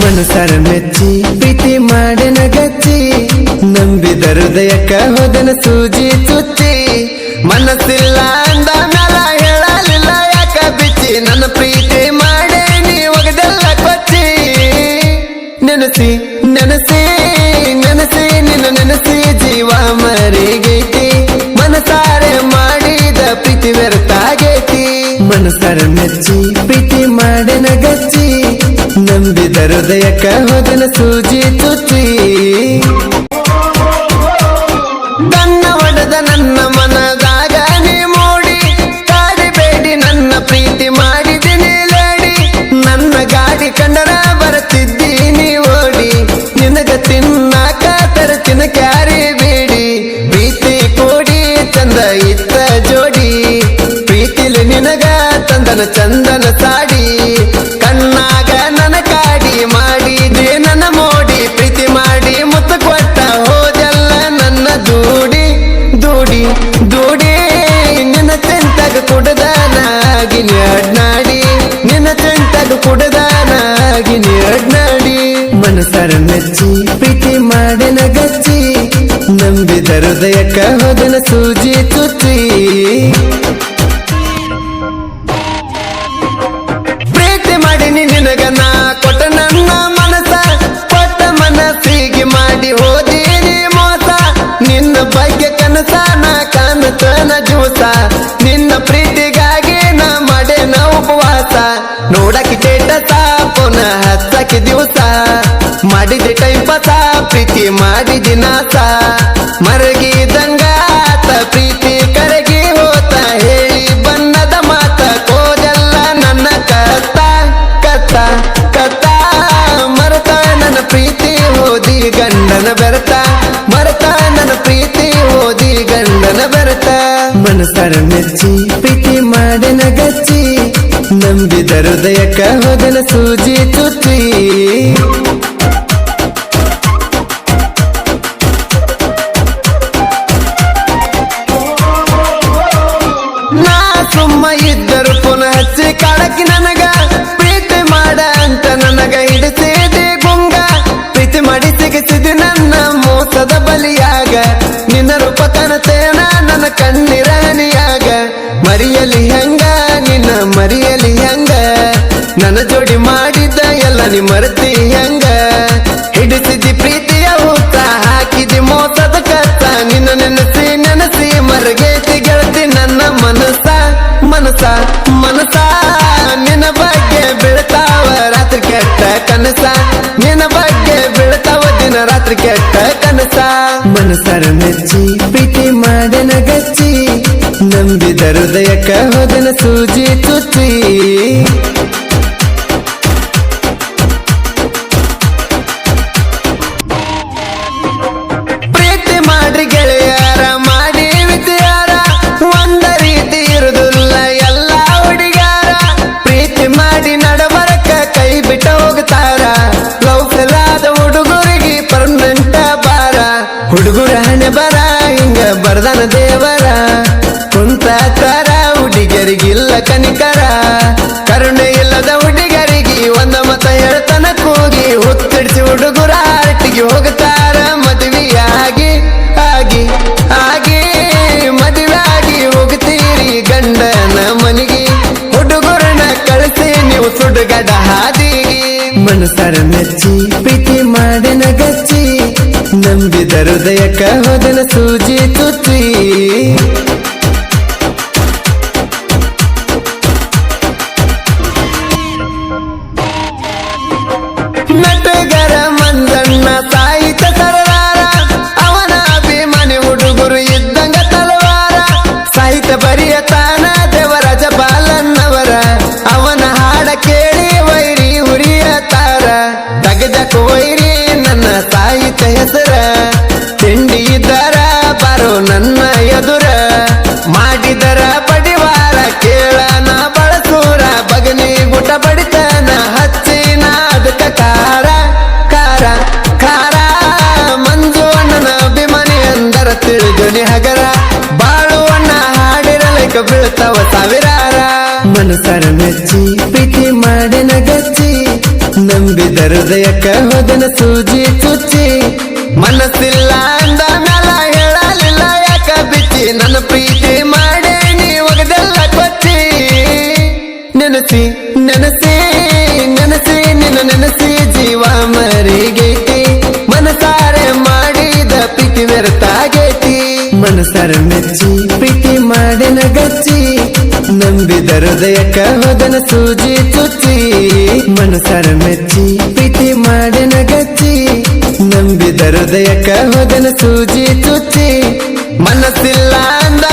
ಮನಸರ ಮೆಚ್ಚಿ, ಪ್ರೀತಿ ಮಾಡಿನ ಗಚ್ಚಿ ನಂಬಿದ ಹೃದಯಕ್ಕ ಹೋದನ ಸೂಜಿ ಚುಚ್ಚಿ. ಮನಸ್ಸಿಲ್ಲ ಅಂದ ಮೇಲ ಹೇಳಲಿಲ್ಲ, ಯಾಕ ಬಿಚ್ಚಿ? ನನ್ನ ಪ್ರೀತಿ ಮಾಡಿ ನೀ ಒಗದೆಲ್ಲ ಕೊಚ್ಚಿ. ನೆನಸಿ ನೆನಸಿ ನೆನಸಿ, ನಿನ್ನ ನೆನಸಿ ಜೀವ ಮರಿಗೈತಿ. ಮನಸಾರೆ ಮಾಡಿದ ಪ್ರೀತಿ ವ್ಯರ್ಥಾಗೈತಿ ಮನಸಾರ ಮೆಚ್ಚಿ ನಂಬಿದ ಹೃದಯಕ್ಕ ಸೂಜಿ ತುತಿ ನನ್ನ ಒಡೆದ ನನ್ನ ಮನದಾಗ ನೀ ಮೂಡಿ ಕಾಡಿಬೇಡಿ ನನ್ನ ಪ್ರೀತಿ ಮಾಡಿದಿನಿ ಲೇಡಿ. ನನ್ನ ಗಾಡಿ ಕಂಡರ ಬರುತ್ತಿದ್ದೀನಿ ಓಡಿ, ನಿನಗ ತಿನ್ನಾಕ ತರತಿನ ಕ್ಯಾರಿ ಬೇಡಿ. ಪ್ರೀತಿ ಕೂಡಿ, ಚಂದ ಇತ್ತ ಜೋಡಿ. ಪ್ರೀತಿಲಿ ನಿನಗ ತಂದನ ಚಂದನ ಸಾಡಿ. ಮನಸರ ಮೆಚ್ಚಿ, ಪ್ರೀತಿ ಮಾಡಿನ ಗಚ್ಚಿ ನಂಬಿದ ಹೃದಯ ಹೋದನ ಸೂಜಿ ತುಚಿ ಪ್ರೀತಿ ಮಾಡಿನಿ ನಾ, ಕೊಟ್ಟ ನನ್ನ ಮನಸ, ಕೊಟ್ಟ ಮನಸ್ಸಿಗೆ ಮಾಡಿ ಹೋದೀನಿ ಮೋಸ. ನಿನ್ನ ಬಗ್ಗೆ ಕನಸ, ನಾ ಕಾಣತನ ಜೂಸ ನಿನ್ನ ಪ್ರೀತಿಗಾಗಿ ನಾ ಮಾಡೇನ ಉಪವಾಸ. ನೋಡಕ್ಕೆ ಟೇಟಸ ಪುನಃ ಹಚ್ಚಕ್ಕೆ ದಿವಸ, ಮಾಡಿದೆ ಟೈಮ್ ಪಾಸ ಪ್ರೀತಿ ಮಾಡಿದಿ ನಾಸ. ಮರಗಿದಂಗ ಆತ, ಪ್ರೀತಿ ಕರಗಿ ಹೋತ, ಹೇಳಿ ಬಣ್ಣದ ಮಾತ, ಕೋದೆಲ್ಲ ನನ್ನ ಕತ್ತ ಕತ್ತ ಕತ್ತ ಮರತ ನನ್ನ ಪ್ರೀತಿ ಓದಿ ಗಂಡನ ಬೆರತ. ಮರತ ನನ್ನ ಪ್ರೀತಿ ಓದಿ ಗಂಡನ ಬೆರತ. ಮನಸರ ಮೆಚ್ಚಿ, ಪ್ರೀತಿ ಮಾಡಿನ ಗಚ್ಚಿ ನಂಬಿದ ಹೃದಯಕ್ಕ ಹೋದನ ಸೂಜಿ ತುತ್ತಿ. ನಾ ಸುಮ್ಮ ಇದ್ದರು ಪುನಃ ಹಚ್ಚಿ ಕಾಡಕ್ಕೆ ನನಗ ಪ್ರೀತಿ ಮಾಡ ಅಂತ ನನಗ ಹಿಡಿಸಿದೆ ಗುಂಗ ಪ್ರೀತಿ ಮಾಡಿ ಸಿಗಿಸಿದೆ ನನ್ನ ಮೋಸದ ಬಲಿಯಾಗ. ನಿನ್ನ ರೂಪ ಕನತೇನ ನನ್ನ ಕಣ್ಣಿರನಿಯಾಗ ಮರಿಯಲಿ ಹೆಂಗ ಮಾಡಿದ್ದ ಎಲ್ಲ ನಿ ಮರೆತಿ ಹೆಂಗ? ಹಿಡಿಸಿದಿ ಪ್ರೀತಿಯ ಊತ ಹಾಕಿದಿ ಮೋಸದ ಕತ್ತ ನಿನ್ನ ನೆನಸಿ ನೆನಸಿ, ಮರಗೇತಿ ಗೆಳತಿ ನನ್ನ ಮನಸ ಮನಸ ಮನಸ ನಿನ್ನ ಬಗ್ಗೆ ಬೆಳತಾವ ರಾತ್ರಿ ಕೆಟ್ಟ ಕನಸ. ನಿನ್ನ ಬಗ್ಗೆ ಬೆಳತಾವ ದಿನ ರಾತ್ರಿ ಕೆಟ್ಟ ಕನಸ. ಮನಸರ ಮೆಚ್ಚಿ, ಪ್ರೀತಿ ಮಾಡನ ಗಚ್ಚಿ. ನಂಬಿದ ಹೃದಯಕ್ಕ ಹೋದನ ಸೂಜಿ ಚುಚ್ಚಿ ಹಿಂಗ ಬರ್ದನ ದೇವರ ಕುಂತ ತರ ಹುಡುಗರಿಗಿಲ್ಲ ಕನಿಕರ. ಕರುಣೆ ಇಲ್ಲದ ಹುಡುಗರಿಗೆ ಒಂದ ಮತ ಹೇಳ್ತನ ಕೂಗಿ ಹುತ್ತಿಡಿಸಿ ಹುಡುಗರ ಆರ್ಟಿಗೆ ಹೋಗ್ತಾರ ಮದುವೆಯಾಗಿ, ಆಗಿ ಆಗಿ, ಮದುವೆಯಾಗಿ ಹೋಗ್ತೀರಿ ಗಂಡನ ಮನಿಗೆ. ಹುಡುಗರನ್ನ ಕಳಿಸಿ ನೀವು ಸುಡುಗಡ ಹಾದಿಗೆ ಮನಸರ ಮೆಚ್ಚಿ ಹೃದಯಕ್ಕ ಹೋದನ ಸೂಜಿ ತುತ್ತಿ ನಟಗರ ಬಾರೋ ನನ್ನ ಎದುರ ಮಾಡಿದರ ಬಡಿವಾರ ಕೇಳನ ಬಳಸೂರ ಬಗನಿ ಗುಟ ಬಡಿತನ ಹಚ್ಚಿನ ಅದಕ್ಕ ಕಾರ ಕಾರ ಕಾರ ಮಂಜು ಅಣ್ಣನ ಅಭಿಮಾನಿ ಅಂದರ ತಿಳಿದುನಿ ಹಗರ. ಬಾಳುವಣ್ಣ ಹಾಡಿರಲಿಕ ಬೀಳ್ತಾವ ಸಾವಿರಾರ. ಮನಸರ ಮೆಚ್ಚಿ ಪ್ರೀತಿ ಮಾಡಿನ ಗಚ್ಚಿ ನಂಬಿದ ಹೃದಯಕ್ಕ ಹೋದನ ಸೂಜಿ ಚುಚ್ಚಿ. ಮನಸ್ಸಿಲ್ಲ ನೆನಸಿ ನೆನಸಿ ನೆನಸಿ, ನಿನ್ನ ನೆನಸಿ ಜೀವ ಮರಿಗೈತಿ. ಮನಸಾರೆ ಮಾಡಿದ ಪ್ರೀತಿ ವ್ಯರ್ಥಾಗೈತಿ. ಮನಸಾರ ಮೆಚ್ಚಿ, ಪ್ರೀತಿ ಮಾಡಿನ ಗಚ್ಚಿ. ನಂಬಿದ ಹೃದಯಕ್ಕ ವದನ ಸೂಜಿ ಚುಚ್ಚಿ. ಮನಸಾರ ಮೆಚ್ಚಿ, ಪ್ರೀತಿ ಮಾಡಿನ ಗಚ್ಚಿ. ನಂಬಿದ ಹೃದಯಕ್ಕ ವದನ ಸೂಜಿ ಚುಚ್ಚಿ. ಮನಸ್ಸಿಲ್ಲ ಅಂದ